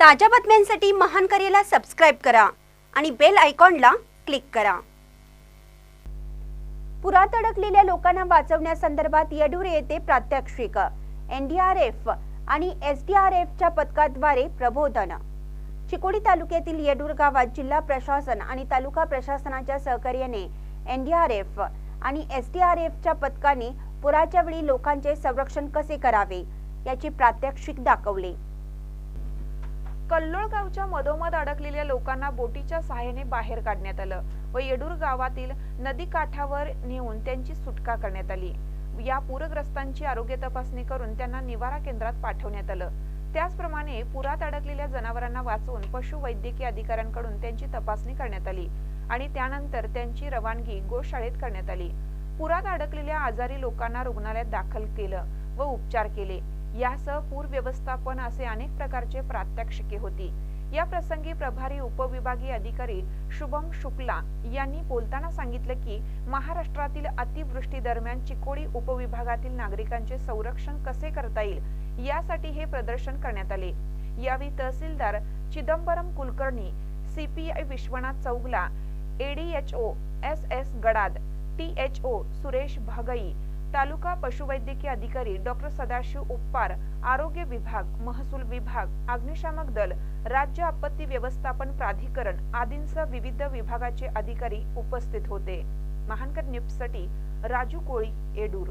ताज्या बातम्यांसाठी महान करेला सबस्क्राईब करा आणि बेल आयकॉनला क्लिक करा. पुरात अडकलेल्या लोकांना वाचवण्यासंदर्भात येडूर येथे प्रात्यक्षिक. एनडीआरएफ आणि एसडीआरएफच्या पथकाद्वारे प्रबोधन. चिकोडी तालुक्यातील येडूर गावात जिल्हा प्रशासन आणि तालुका प्रशासनाच्या सहकार्याने एनडीआरएफ आणि एसडीआरएफच्या पथकाने पुराच्या वेळी लोकांचे संरक्षण कसे करावे याची प्रात्यक्षिक दाखवले. कल्लोळ गावच्या मधोमध अडकलेल्या लोकांना बोटीच्या सहाय्याने बाहेर काढण्यात आलं व येडूर गावातील नदी काठावर नेऊन त्यांची सुटका करण्यात आली. या पूरग्रस्तांची आरोग्य तपासणी करून त्यांना निवारा केंद्रात पाठवण्यात आलं. त्याचप्रमाणे पुरात अडकलेल्या जनावरांना वाचवून पशुवैद्यकीय अधिकाऱ्यांकडून त्यांची तपासणी करण्यात आली आणि त्यानंतर त्यांची रवानगी गोशाळेत करण्यात आली. पुरात अडकलेल्या आजारी लोकांना रुग्णालयात दाखल केलं व उपचार केले. यासह पूर व्यवस्थापन असे अनेक प्रकारचे प्रात्यक्षिके होती. या प्रसंगी प्रभारी उपविभागीय अधिकारी शुभम शुक्ला यांनी बोलताना सांगितलं की महाराष्ट्रातील अतिवृष्टी दरम्यान चिकोडी उपविभागातील नागरिकांचे संरक्षण कसे करता येईल यासाठी हे प्रदर्शन करण्यात आले. यावेळी तहसीलदार Chidambaram Kulkarni CPI Vishwanath Chougala ADHO S S Gadad THO Suresh Bhagai तालुका पशुवैद्यकीय अधिकारी डॉक्टर सदाशिव उप्पार आरोग्य विभाग महसूल विभाग अग्निशामक दल राज्य आपत्ती व्यवस्थापन प्राधिकरण आदींसह विविध विभागाचे अधिकारी उपस्थित होते. महानकर न्यूजसाठी राजू कोळी एडूर.